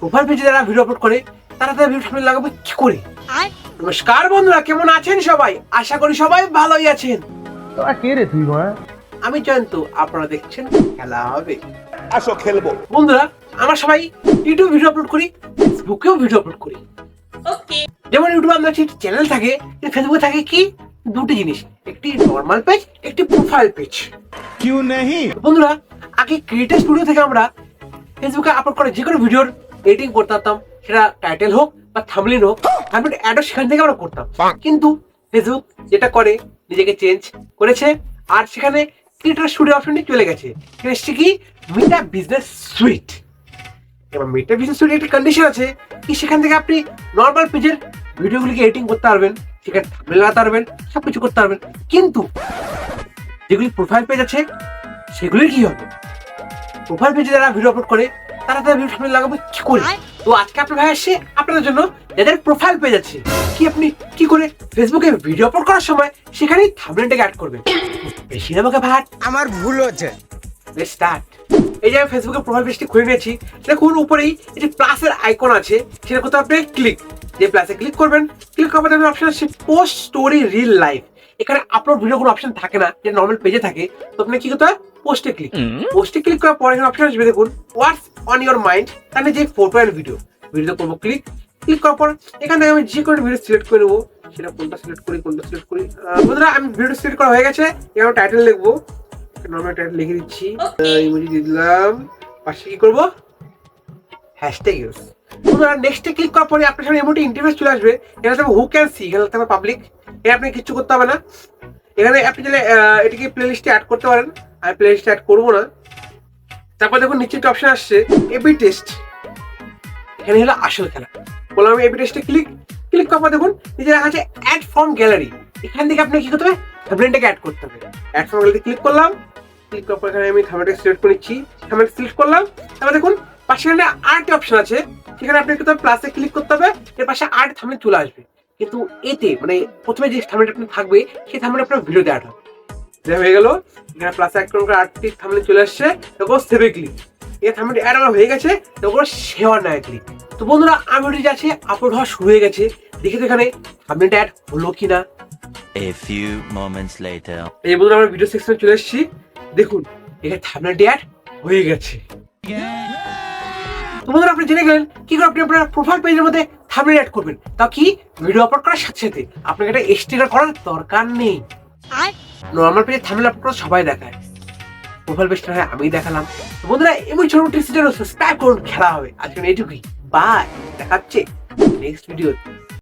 Profile পেজে যারা video upload করে তারা তাদের ভিডিও সামনে লাগাবে কি করে? নমস্কার বন্ধুরা কেমন আছেন সবাই? আশা করি সবাই ভালোই আছেন। তোরা কে রে তুই মা? আমি জয়ন্ত আপনারা দেখছেন খেলা হবে। আসো খেলব। বন্ধুরা আমরা সবাই ইউটিউব ভিডিও আপলোড করি ফেসবুকেও ভিডিও আপলোড করি। যেমন ইউটিউবে আমাদের একটি চ্যানেল থাকে ফেসবুকে থাকে কি? দুটি জিনিস একটি নর্মাল পেজ একটি প্রোফাইল পেজ কিউ নেই বন্ধুরা আগে ক্রিয়েটার স্টুডিও থেকে আমরা ফেসবুকে আপলোড করা যে কোনো ভিডিওর এডিটিং করতে পারতাম সেটা টাইটেল হোক বা থামলিন হোক থামলিন অ্যাডও সেখান থেকে আমরা করতাম। কিন্তু ফেসবুক যেটা করে নিজেকে চেঞ্জ করেছে আর সেখানে ক্রিয়েটার স্টুডিও অপশনটি চলে গেছে। এসছে কি? মিটা বিজনেস সুইট এবার মিটা বিজনেস সুইট একটি কন্ডিশন আছে কি? সেখান থেকে আপনি নর্মাল পেজের ভিডিওগুলিকে এডিটিং করতে পারবেন সেখানে থামলিন লাগাতে পারবেন সব কিছু করতে পারবেন। কিন্তু যেগুলি প্রোফাইল পেজ আছে সেগুলির কি হবে? প্রোফাইল পেজে যারা ভিডিও আপলোড করে তাদের ভিডিও কি করে? তো আজকে আপনার ভাই আসছে আপনাদের জন্য যাদের প্রোফাইল পেজ আছে কি আপনি কি করে ফেসবুকে ভিডিও আপলোড করার সময় সেখানেই থামনেলটাকে অ্যাড করবেন? বেশি না আমাকে ভাট। আমার ভুল হচ্ছে। স্টার্ট এই যে আমি ফেসবুকে প্রোফাইল পেজটি খুলে নিয়েছি দেখুন উপরেই এই যে প্লাসের আইকন আছে সেটা করতে আপনি ক্লিক যে প্লাসে ক্লিক করবেন ক্লিক করার পর অপশন আছে পোস্ট স্টোরি রিল লাইফ এখানে আপলোড ভিডিও কোনো অপশন থাকে না যে নর্মাল পেজে থাকে। তো আপনি কি করতে হয়? পোস্টে ক্লিক পোস্টে ক্লিক করার পরে এখানে অপশন আসবে দেখুন হোয়াটস অন ইওর মাইন্ড তাহলে যে ফটো অ্যান্ড ভিডিও ভিডিও করব ক্লিক ক্লিক করার পর এখানে আমি যে কোনো ভিডিও সিলেক্ট করে নেব। সেটা কোনটা সিলেক্ট করি কোনটা সিলেক্ট করি। বন্ধুরা আমি ভিডিও সিলেক্ট করা হয়ে গেছে। এখানে টাইটেল লিখব। নর্মাল টাইটেল লিখে দিচ্ছি। ইমোজি দিয়ে দিলাম। পাশে কি করব? হ্যাশট্যাগ ইউজ বন্ধুরা নেক্সটে ক্লিক করার পরে আপনার সামনে এমনটি ইন্টারফেস চলে আসবে। এখানে থাকবে হু ক্যান সি এখানে থাকবে পাবলিক এখানে আপনি কিছু করতে হবে না। এখানে আপনি চাইলে এটিকে প্লে লিস্টে অ্যাড করতে পারেন। আমি প্লে লিস্টে অ্যাড করব না। তারপর দেখুন নিচে একটা অপশন আসছে এবি টেস্ট এখানে হলো আসল খেলা। বললাম আমি এবি টেস্টে ক্লিক ক্লিক করার দেখুন নিচে দেখা আছে অ্যাড ফর্ম গ্যালারি এখান থেকে আপনি কি করতে হবে? থাম্বনেলটাকে অ্যাড করতে হবে। অ্যাড ফ্রম গ্যালারি ক্লিক করলাম। ক্লিক করার পর এখানে আমি থাম্বনেলটা সিলেক্ট করে নিচ্ছি। থাম্বনেল সিলেক্ট করলাম। তারপর দেখুন পাশে এখানে আরেকটি অপশন আছে। সেখানে আপনি করতে হবে? প্লাসে ক্লিক করতে হবে। এর পাশে আর্ট থাম্বনেল চলে আসবে। কিন্তু এতে মানে প্রথমে যে থাম্বনেলটা আপনার থাকবে, সেই থাম্বনেল আপনার ভিডিওতে অ্যাড হবে। এটা হয়ে গেল। এখানে প্লাস এক করে আটটি থামলে চলে আসছে। তারপর সেভে ক্লিক এই থামলে অ্যাড আমার হয়ে গেছে। তারপর সেওয়ার নয় ক্লিক তো বন্ধুরা আমি যাচ্ছে আপলোড হওয়া শুরু হয়ে গেছে। দেখি তো এখানে থামলেটা অ্যাড হলো কিনা। A few moments later. এই বন্ধুরা আমরা ভিডিও সেকশনে চলে এসেছি। দেখুন এখানে থামলেটি অ্যাড হয়ে গেছে। তো বন্ধুরা আপনি জেনে গেলেন কি করে আপনি আপনার প্রোফাইল পেজের মধ্যে থামলেট অ্যাড করবেন? তাও কি? ভিডিও আপলোড করার সাথে সাথে আপনাকে এটা স্টিকার করার দরকার নেই। নর্মাল পেজে থামিল আপলোড সবাই দেখায়। প্রোফাইল পেজটা হয় আমি দেখালাম। বন্ধুরা, এমন ছোট টিপস সাবস্ক্রাইব করুন, খেলা হবে। আজকে এইটুকুই। বাই দেখাচ্ছে নেক্সট ভিডিও